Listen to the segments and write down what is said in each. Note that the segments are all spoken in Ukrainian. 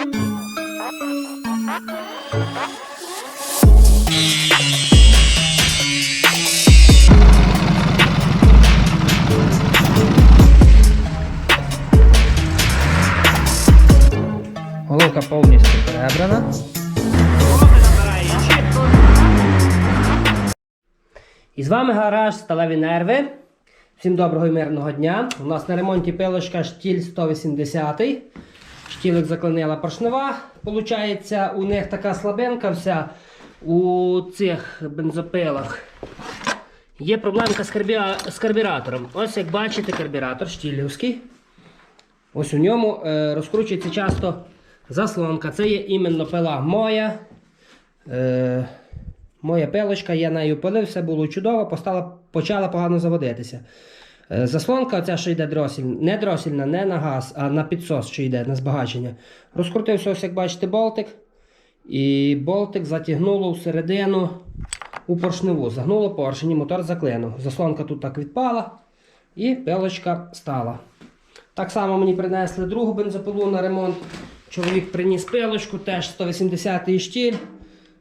Головка повністю перебрана. І з вами гараж Сталеві Нерви. Всім доброго і мирного дня. У нас на ремонті пилочка штіль 180. Штілик заклинила поршнева. Получається, у них така слабинка вся у цих бензопилах. Є проблемка з, карбі- карбюратором. Ось як бачите, карбюратор штілівський. Ось у ньому е, розкручується часто заслонка. Це є іменно пила моя. Е, моя пилочка, я нею пилив, все було чудово, постала, почала погано заводитися. Е, заслонка, ця, що йде дросіль, не дросільна, не на газ, а на підсос, що йде на збагачення. Розкрутився, ось як бачите, болтик. І болтик затягнуло всередину у поршневу. Загнуло поршень, мотор заклинув. Заслонка тут так відпала, і пилочка стала. Так само мені принесли другу бензопилу на ремонт. Чоловік приніс пилочку, теж 180-й штіль.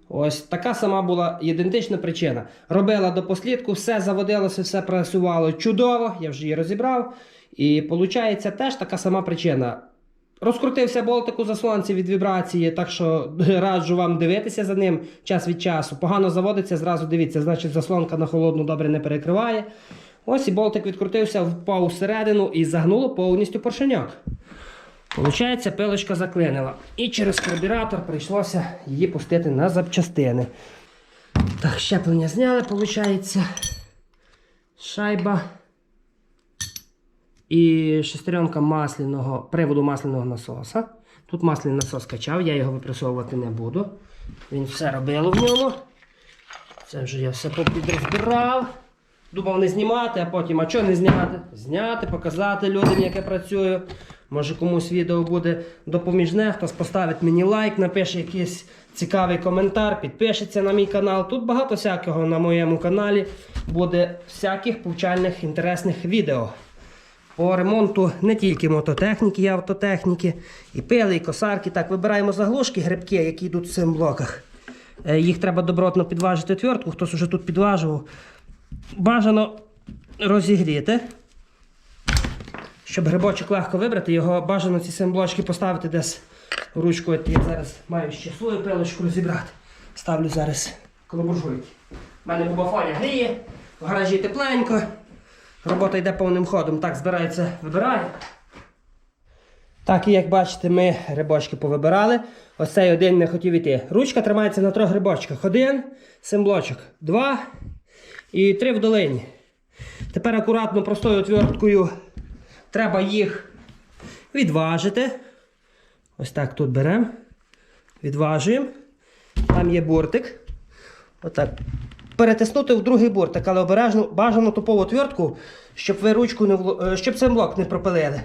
Ось така сама була ідентична причина. Робила до послідку, все заводилося, все працювало чудово, я вже її розібрав. І виходить теж така сама причина. Розкрутився болтик у заслонці від вібрації, так що раджу вам дивитися за ним час від часу. Погано заводиться, зразу дивіться, значить заслонка на холодну добре не перекриває. Ось і болтик відкрутився, впав всередину і загнуло повністю поршеньок. Получається, пилочка заклинила. І через карбюратор прийшлося її пустити на запчастини. Так, щеплення зняли, виходить. Шайба. І шестеренка масляного, приводу масляного насоса. Тут масляний насос качав, я його випресовувати не буду. Він все робило в ньому. Це вже я все попідрозбирав. Думав не знімати, а потім, а чого не зняти? Зняти, показати людям, як я працюю. Може комусь відео буде допоміжне, хтось поставить мені лайк, напише якийсь цікавий коментар, підпишеться на мій канал. Тут багато всякого на моєму каналі буде всяких повчальних інтересних відео. По ремонту не тільки мототехніки, і автотехніки, і пили, і косарки. Так, вибираємо заглушки, грибки, які йдуть в цих блоках. Е, Їх треба добротно підважити твердку, хтось уже тут підважував. Бажано розігріти. Щоб грибочок легко вибрати, його бажано ці семблочки поставити десь ручкою. Я зараз маю ще свою пилочку розібрати. Ставлю зараз коло буржуйки. У мене бубафоня гріє, в гаражі тепленько. Робота йде повним ходом. Так, збирається, вибираю. Так, і як бачите, ми грибочки повибирали. Ось цей один не хотів іти. Ручка тримається на трьох грибочках. Один, семблочок, два і три в долині. Тепер акуратно простою отверткою треба їх відважити. Ось так тут беремо. Відважуємо. Там є бортик. Отак. Перетиснути в другий бортик, але обережно бажано тупову отвертку, щоб ви ручку не вло... е, щоб цей блок не пропилили.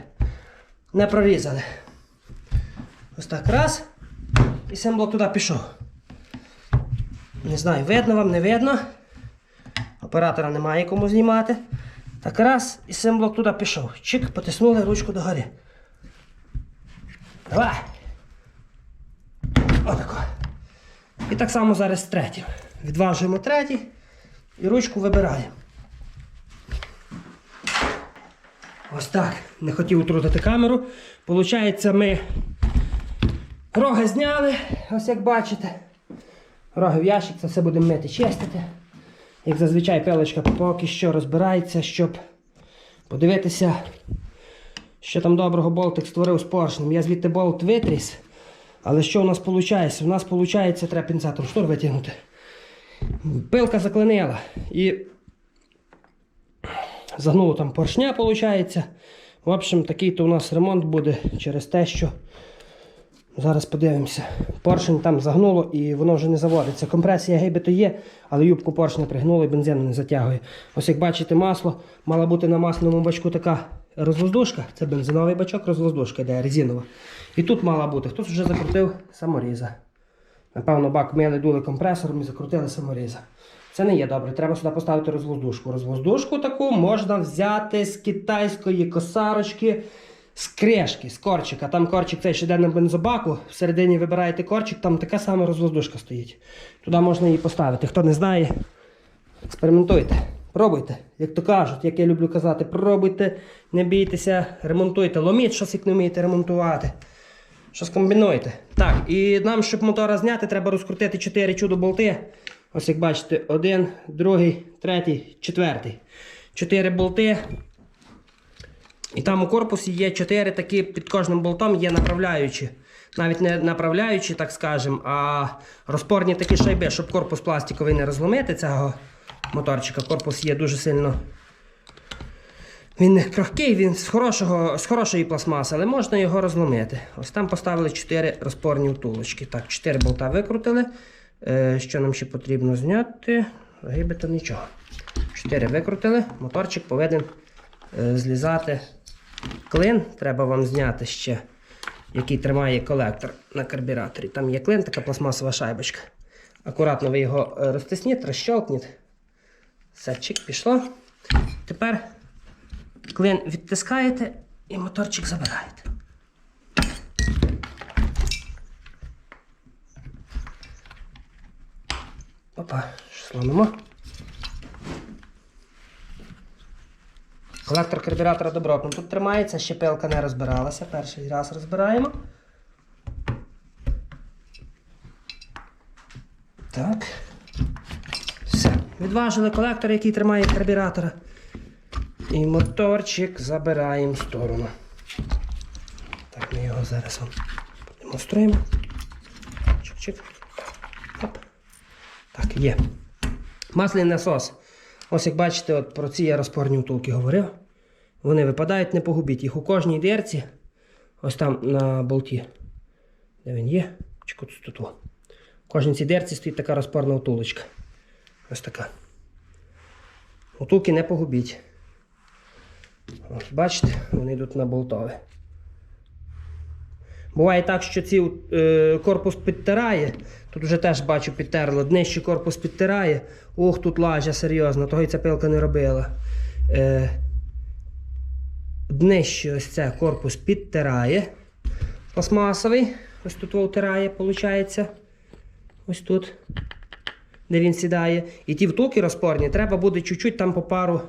Не прорізали. Ось так раз. І сам блок туди пішов. Не знаю, видно вам, не видно. Оператора немає кому знімати. Так раз, і сам блок туди пішов. Чик, потиснули ручку догори. Давай. Отако. І так само зараз третім. Відважуємо третій і ручку вибираємо. Ось так. Не хотів утрутити камеру. Получається, ми роги зняли, ось як бачите. Роги в ящик, це все будемо мити, чистити. Як зазвичай пилочка поки що розбирається, щоб подивитися, що там доброго болтик створив з поршнем. Я звідти болт витріс. Але що у нас виходить? У нас виходить, треба пінцетом штур витягнути. Пилка заклинила. І загнуло там поршня, виходить. В общем, такий то у нас ремонт буде через те, що зараз подивимося. Поршень там загнуло і воно вже не заводиться. Компресія гейбету є, але юбку поршня пригнуло і бензин не затягує. Ось як бачите, масло мала бути на масляному бачку така розвоздушка. Це бензиновий бачок, розвоздушка йде резинова. І тут мала бути. Хтось вже закрутив саморіза. Напевно, бак мили дули компресором і закрутили саморіза. Це не є добре. Треба сюди поставити розвоздушку. Розвоздушку таку можна взяти з китайської косарочки з кришки, з корчика. Там корчик цей ще йде на бензобаку. Всередині вибираєте корчик, там така сама розвоздушка стоїть. Туди можна її поставити. Хто не знає, експериментуйте. Пробуйте, як то кажуть, як я люблю казати, пробуйте, не бійтеся, ремонтуйте, ломіть щось, як не вмієте ремонтувати. Щось комбінуйте. Так, і нам, щоб мотора зняти, треба розкрутити 4 чудо болти. Ось як бачите, один, другий, третій, четвертий. Чотири болти. І там у корпусі є 4 такі, під кожним болтом є направляючі. Навіть не направляючі, так скажемо, а розпорні такі шайби, щоб корпус пластиковий не розломити цього моторчика. Корпус є дуже сильно. Він крохкий, він з, хорошого, з хорошої пластмаси, але можна його розломити. Ось там поставили 4 розпорні втулочки. Так, 4 болта викрутили. Е, що нам ще потрібно зняти? Гибета нічого. 4 викрутили, моторчик повинен е, злізати. Клин треба вам зняти ще, який тримає колектор на карбюраторі. Там є клин, така пластмасова шайбочка. Акуратно ви його е, розтисніть, розщолкніть. Все, чик, пішло. Тепер клин відтискаєте і моторчик забираєте. Опа, що сломимо. Колектор карбюратора добротно тут тримається, щепилка не розбиралася. Перший раз розбираємо. Так. Все. Відважили колектор, який тримає карбюратора. І моторчик забираємо в сторону. Так, ми його зараз вам демонструємо. Чик-чик. Так, є. Масляний насос. Ось як бачите, от про ці я розпорні втулки говорив. Вони випадають, не погубіть їх у кожній дверці. Ось там на болті. Де він є? Чи тут о. Кожній цій дверці стоїть така розпорна втулочка. Ось така. Втулки не погубіть. Ось, бачите, вони йдуть на болтове. Буває так, що ці е, корпус підтирає. Тут вже теж бачу підтерло. Днище корпус підтирає. Ох, тут лажа серйозно, того і ця пилка не робила. Е, днище ось це корпус підтирає. Пластмасовий. Ось тут втирає, виходить. Ось тут, де він сідає. І ті втулки розпорні, треба буде чуть-чуть там по пару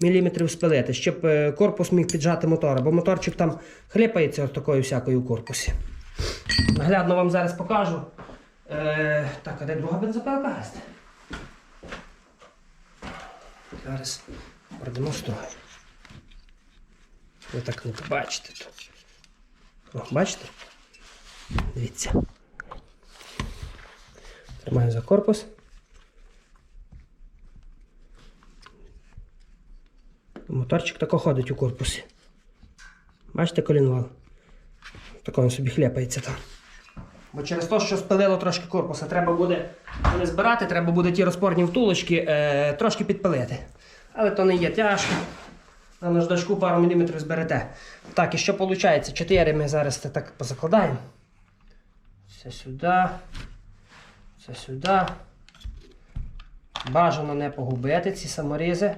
міліметрів спилити, щоб е, корпус міг піджати мотора, бо моторчик там хліпається такою всякою у корпусі. Наглядно вам зараз покажу. Е, так, а де друга бензопилка? Гаразд. Зараз продемонструю. Ви так не побачите тут. О, бачите? Дивіться. Тримаю за корпус. Моторчик тако ходить у корпусі. Бачите колінвал? Тако він собі хляпається там. Бо через те, що спилило трошки корпуса, треба буде не збирати, треба буде ті розпорні втулочки е, трошки підпилити. Але то не є тяжко. На наждачку пару міліметрів зберете. Так, і що виходить? Чотири ми зараз так позакладаємо. Це сюди. Це сюди. Бажано не погубити ці саморізи.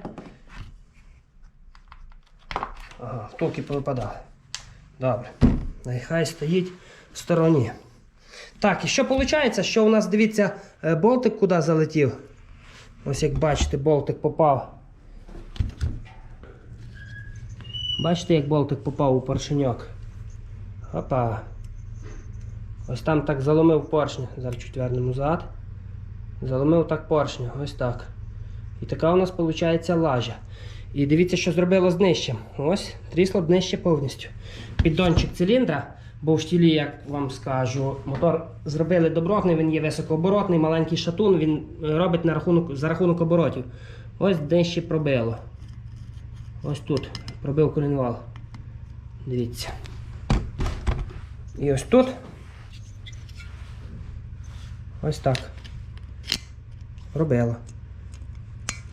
Ага, втулки повипадали. Добре. Нехай стоїть в стороні. Так, і що виходить? Що у нас, дивіться, е, болтик куди залетів. Ось як бачите, болтик попав. Бачите, як болтик попав у поршеньок. Опа. Ось там так заломив поршня. Зараз чуть вернемо зад. Заломив так поршня. Ось так. І така у нас виходить лажа. І дивіться, що зробило з днищем. Ось, трісло днище повністю. Піддончик циліндра, бо в штілі, як вам скажу, мотор зробили добротний, він є високооборотний, маленький шатун, він е, робить на рахунок, за рахунок оборотів. Ось днище пробило. Ось тут пробив колінвал. Дивіться. І ось тут. Ось так. Пробило.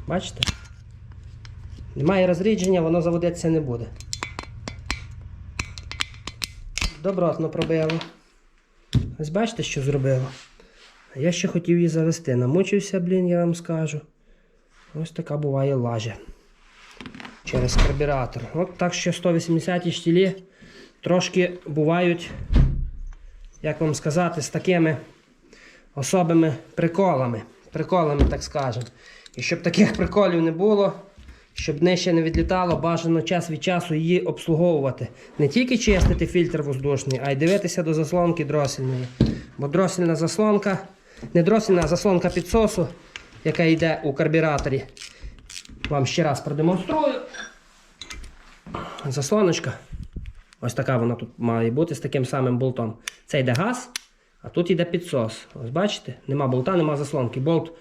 Бачите? Немає розрідження, воно заводитися не буде. Добротно пробило. Ось бачите, що зробило? Я ще хотів її завести. Намучився, блін, я вам скажу. Ось така буває лажа. Через карбюратор. От так що 180 штілі трошки бувають, як вам сказати, з такими особими приколами. Приколами, так скажемо. І щоб таких приколів не було, щоб нижче не відлітало, бажано час від часу її обслуговувати. Не тільки чистити фільтр воздушний, а й дивитися до заслонки дросільної. Бо дросільна заслонка, не дросільна, а заслонка підсосу, яка йде у карбюраторі. Вам ще раз продемонструю. Заслоночка. Ось така вона тут має бути з таким самим болтом. Це йде газ, а тут йде підсос. Ось бачите? Нема болта, нема заслонки. Болт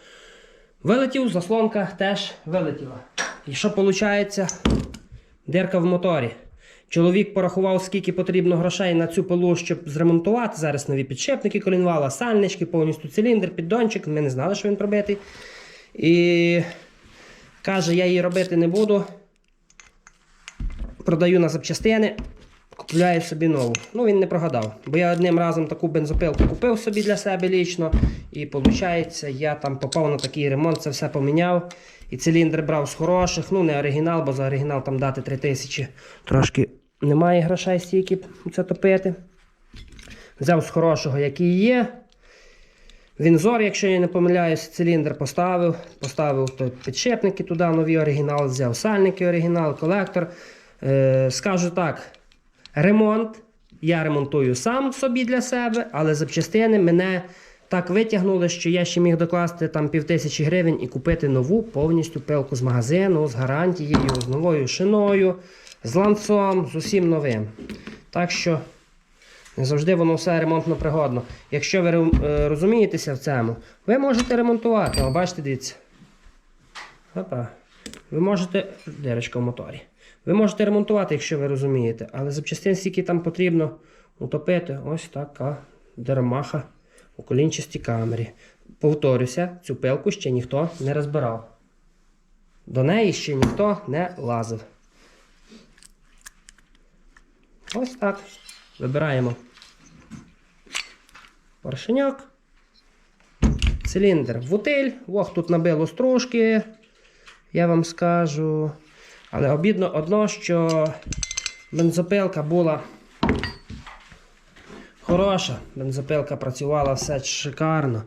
вилетів, заслонка теж вилетіла. І що виходить? Дирка в моторі. Чоловік порахував, скільки потрібно грошей на цю пилу, щоб зремонтувати. Зараз нові підшипники колінвала, сальнички, повністю циліндр, піддончик. Ми не знали, що він пробитий. І каже, я її робити не буду. Продаю на запчастини, купляю собі нову. Ну, він не прогадав. Бо я одним разом таку бензопилку купив собі для себе лічно. І виходить, я там попав на такий ремонт, це все поміняв. І циліндр брав з хороших, ну не оригінал, бо за оригінал там дати 3000. Трошки немає грошей стільки це топити. Взяв з хорошого, який є. Вінзор, якщо я не помиляюсь, циліндр поставив. Поставив то підшипники туди, нові оригінал, взяв сальники оригінал, колектор. Е, скажу так, ремонт я ремонтую сам собі для себе, але запчастини мене так витягнули, що я ще міг докласти там півтисячі гривень і купити нову повністю пилку з магазину, з гарантією, з новою шиною, з ланцом, з усім новим. Так що не завжди воно все ремонтно пригодно. Якщо ви е, розумієтеся в цьому, ви можете ремонтувати. О, бачите, дивіться. Опа. Ви можете. Дирочка в моторі. Ви можете ремонтувати, якщо ви розумієте, але запчастин, скільки там потрібно утопити, ось така деромаха у колінчастій камері. Повторюся, цю пилку ще ніхто не розбирав. До неї ще ніхто не лазив. Ось так. Вибираємо поршеньок. Циліндр в утиль. Ох, тут набило стружки. Я вам скажу. Але обідно одно, що бензопилка була хороша. Бензопилка працювала все шикарно.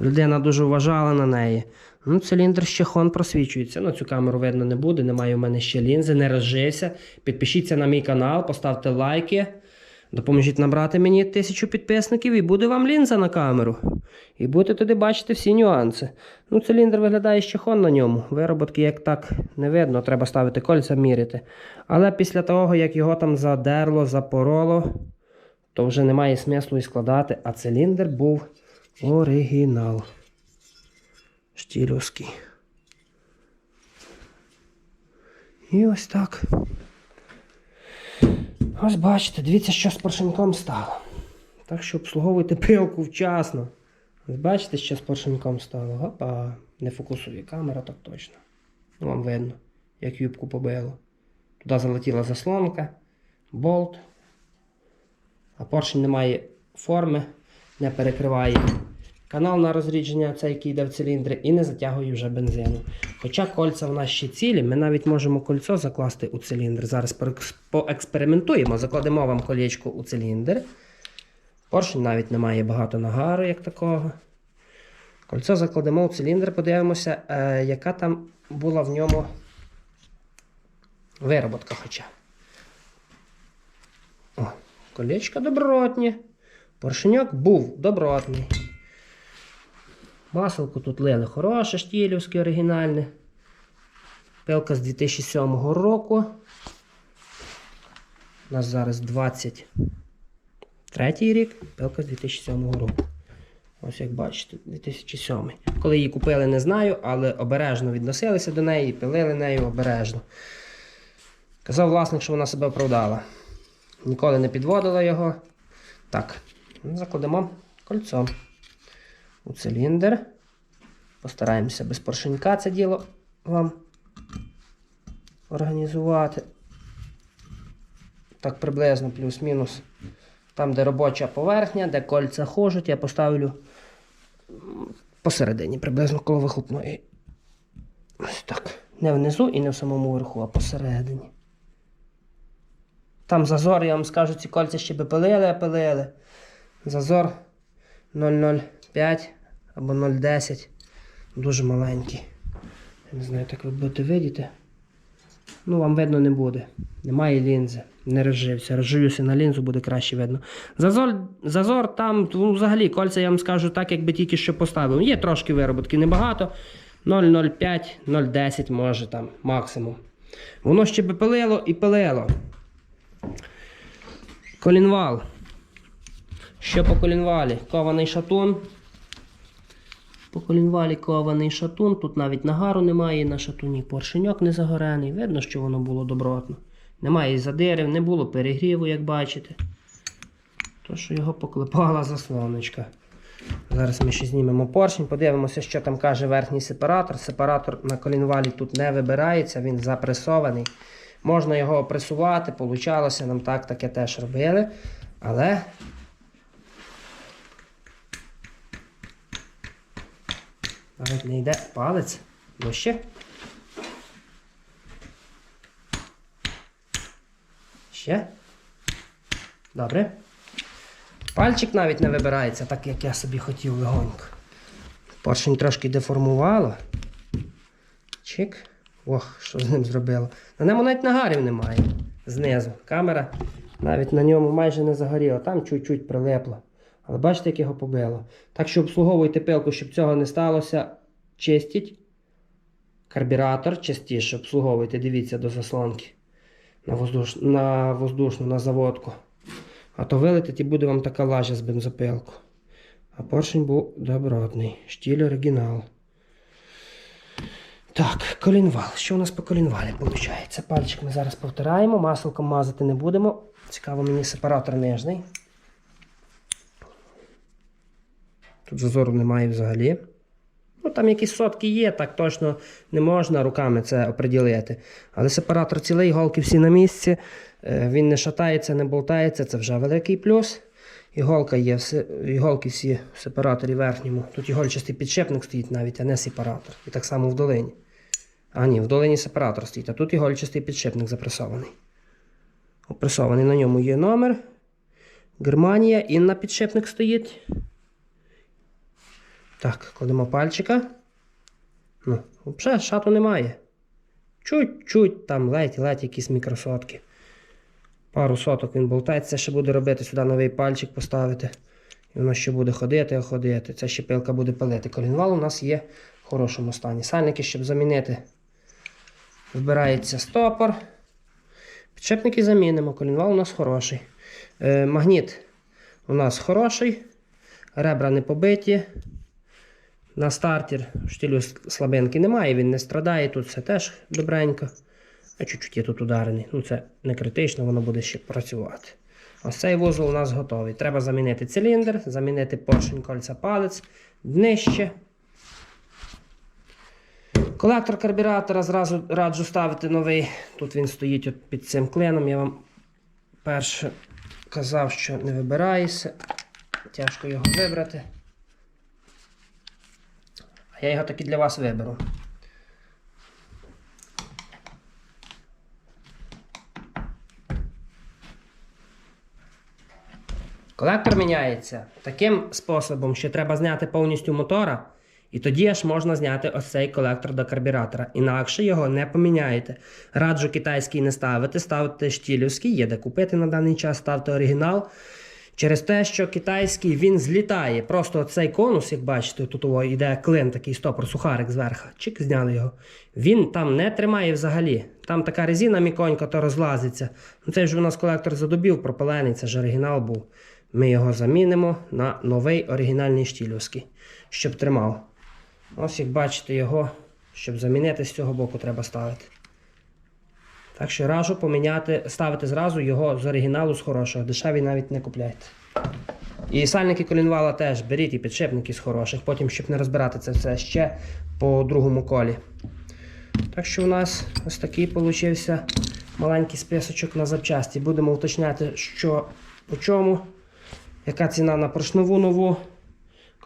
Людина дуже вважала на неї. Ну, циліндр ще хон просвічується. Ну, цю камеру видно не буде. Немає у мене ще лінзи, не розжився. Підпишіться на мій канал, поставте лайки. Допоможіть набрати мені тисячу підписників і буде вам лінза на камеру. І будете туди бачити всі нюанси. Ну, циліндр виглядає ще хон на ньому. Вироботки як так не видно, треба ставити кольця міряти. Але після того, як його там задерло, запороло, то вже немає смислу і складати, а циліндр був оригінал. Штілівський. І ось так. Ось бачите, дивіться, що з поршеньком стало. Так що обслуговуйте пилку вчасно. Ось бачите, що з поршеньком стало. Гопа, не фокусує камера, так точно. Ну, Вам видно, як юбку побило. Туди залетіла заслонка, болт. А поршень не має форми, не перекриває канал на розрідження, цей, який йде в циліндри, і не затягує вже бензину. Хоча кольця в нас ще цілі, ми навіть можемо кольцо закласти у циліндр. Зараз поекспериментуємо, закладемо вам колечко у циліндр. Поршень навіть не має багато нагару, як такого. Кольцо закладемо у циліндр, подивимося, е, яка там була в ньому вироботка хоча. О, колечко добротнє. Поршеньок був добротний. Маселко тут лили хороше, штілівське оригінальне. Пилка з 2007 року. У нас зараз 23 рік, пилка з 2007 року. Ось як бачите, 2007. Коли її купили, не знаю, але обережно відносилися до неї, пилили нею обережно. Казав власник, що вона себе оправдала. Ніколи не підводила його. Так, закладемо кольцо у циліндр. Постараємося без поршенька це діло вам організувати. Так приблизно плюс-мінус. Там, де робоча поверхня, де кольця хожуть, я поставлю посередині, приблизно коло вихлопної. Ось так. Не внизу і не в самому верху, а посередині. Там зазор, я вам скажу, ці кольця ще би пилили, а пилили. Зазор 0,05 або 0,10. Дуже маленький. Я не знаю, так ви будете видіти. Ну, вам видно не буде. Немає лінзи. Не розжився. Розживлюся на лінзу, буде краще видно. Зазор, зазор там, ну, взагалі, кольця, я вам скажу так, якби тільки що поставив. Є трошки вироботки, небагато. 0,05, 0,10 може там максимум. Воно ще би пилило і пилило. Колінвал. Що по колінвалі? Кований шатун. По колінвалі кований шатун. Тут навіть нагару немає на шатуні. Поршеньок не загорений. Видно, що воно було добротно. Немає задирів, не було перегріву, як бачите. То, що його поклепала заслоночка. Зараз ми ще знімемо поршень, подивимося, що там каже верхній сепаратор. Сепаратор на колінвалі тут не вибирається, він запресований. Можна його опресувати, получалося, нам так таке теж робили. Але навіть не йде палець. Вище. Ще. Добре. Пальчик навіть не вибирається, так як я собі хотів легонько. Поршень трошки деформувало. Чик. Ох, що з ним зробило. На ньому навіть нагарів немає. Знизу. Камера навіть на ньому майже не загоріла. Там чуть-чуть прилипло. Але бачите, як його побило. Так що обслуговуйте пилку, щоб цього не сталося. Чистіть. Карбюратор частіше обслуговуйте, дивіться до заслонки. На, воздуш... на воздушну, на заводку. А то вилетить і буде вам така лажа з бензопилку. А поршень був добротний. Штіль оригінал. Так, колінвал. Що у нас по колінвалі виходить? Пальчик ми зараз повтираємо, масликом мазати не будемо. Цікаво мені сепаратор нижний. Тут зазору немає взагалі. Ну, там якісь сотки є, так точно не можна руками це оприділити. Але сепаратор цілий, голки всі на місці. Е, Він не шатається, не болтається, це вже великий плюс. Іголка є, іголки всі в сепараторі верхньому. Тут ігольчастий підшипник стоїть навіть, а не сепаратор. І так само в долині. А ні, в долині сепаратор стоїть, а тут ігольчастий підшипник запресований. Опресований на ньому є номер. Германія, інна підшипник стоїть. Так, кладемо пальчика. Ну, взагалі шату немає. Чуть-чуть там ледь-ледь якісь мікросотки. Пару соток він болтається, це ще буде робити сюди новий пальчик поставити. І воно ще буде ходити, ходити. Ця ще пилка буде пилити. Колінвал у нас є в хорошому стані. Сальники, щоб замінити, вибирається стопор. Підшипники замінимо. Колінвал у нас хороший. Е, магніт у нас хороший. Ребра не побиті. На стартер штилю слабинки немає, він не страдає, тут все теж добренько. А чуть-чуть є тут ударений. Ну це не критично, воно буде ще працювати. Ось цей вузол у нас готовий. Треба замінити циліндр, замінити поршень кольця палець, днище. Колектор карбюратора зразу раджу ставити новий. Тут він стоїть от під цим клином. Я вам перше казав, що не вибирається. Тяжко його вибрати. А я його таки для вас виберу. Колектор міняється таким способом, що треба зняти повністю мотора, і тоді аж можна зняти ось цей колектор до карбюратора. Інакше його не поміняєте. Раджу китайський не ставити, ставте штілівський, є де купити на даний час, ставте оригінал. Через те, що китайський він злітає. Просто цей конус, як бачите, тут йде клин, такий стопор, сухарик зверху. Чик, зняли його. Він там не тримає взагалі. Там така резина міконька, то розлазиться. Ну, цей ж у нас колектор задубів, пропилений, це ж оригінал був. Ми його замінимо на новий оригінальний штілівський, щоб тримав. Ось як бачите його, щоб замінити з цього боку, треба ставити. Так що раджу поміняти, ставити зразу його з оригіналу з хорошого. Дешеві навіть не купляйте. І сальники колінвала теж беріть і підшипники з хороших, потім, щоб не розбирати це все ще по другому колі. Так що у нас ось такий получився маленький списочок на запчасті. Будемо уточняти, що по чому, яка ціна на поршневу нову.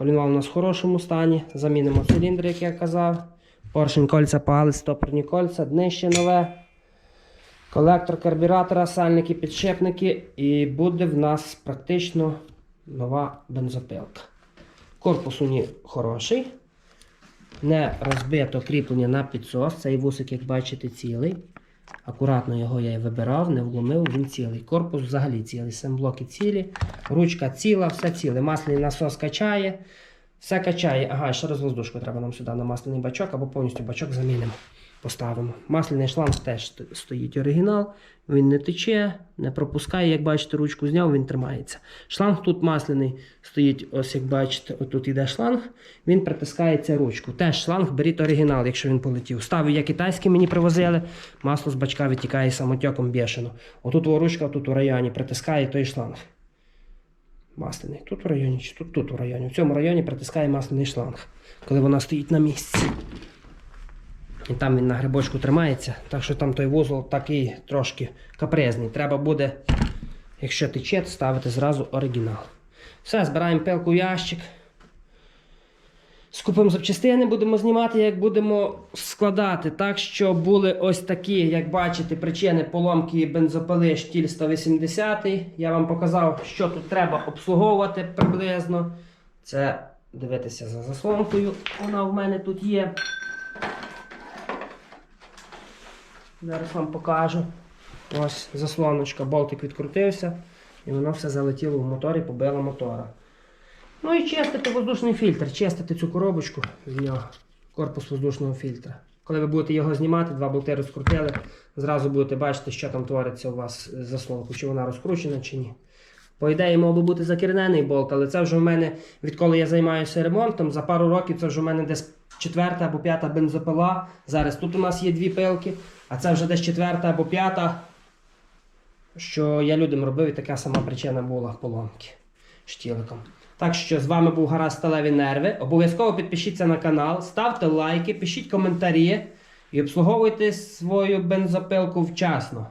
Колінвал у нас в хорошому стані. Замінимо циліндр, як я казав. Поршень кольця, палець, стопорні кольця, днище нове. Колектор карбюратора, сальники, підшипники, і буде в нас практично нова бензопилка. Корпус у ній хороший. Не розбито кріплення на підсос. Цей вусик, як бачите, цілий. Акуратно його я і вибирав, не вломив, він цілий. Корпус взагалі цілий. Семблоки цілі, ручка ціла, все ціле. Масляний насос качає, все качає. Ага, ще раз воздушку треба нам сюди на масляний бачок або повністю бачок замінимо. Поставимо. Масляний шланг теж стоїть оригінал, він не тече, не пропускає. Як бачите, ручку зняв, він тримається. Шланг тут масляний стоїть, ось як бачите, отут іде шланг, він притискається ручку. Теж шланг беріть оригінал, якщо він полетів. Ставив я китайський, мені привозили, масло з бачка витікає самотьоком бешено. Отут ручка, тут у районі притискає той шланг. Масляний. Тут у районі, чи тут, тут у районі. В цьому районі притискає масляний шланг, коли вона стоїть на місці. І там він на грибочку тримається. Так що там той вузол такий трошки капризний. Треба буде, якщо тече, ставити зразу оригінал. Все, збираємо пилку в ящик. Скупимо запчастини, будемо знімати, як будемо складати. Так що були ось такі, як бачите, причини поломки бензопили штіль 180. Я вам показав, що тут треба обслуговувати приблизно. Це дивитися за заслонкою. Вона в мене тут є. Зараз вам покажу. Ось заслоночка, болтик відкрутився, і воно все залетіло в мотор і побило мотора. Ну і чистити воздушний фільтр, чистити цю коробочку з нього, корпус воздушного фільтра. Коли ви будете його знімати, два болти розкрутили, зразу будете бачити, що там твориться у вас з заслонку, чи вона розкручена, чи ні. По ідеї, мав би бути закірнений болт, але це вже в мене, відколи я займаюся ремонтом, за пару років це вже в мене десь четверта або п'ята бензопила. Зараз тут у нас є дві пилки, а це вже десь четверта або п'ята, що я людям робив, і така сама причина була поломки штіликом. Так що з вами був Гаразд Сталеві Нерви. Обов'язково підпишіться на канал, ставте лайки, пишіть коментарі і обслуговуйте свою бензопилку вчасно.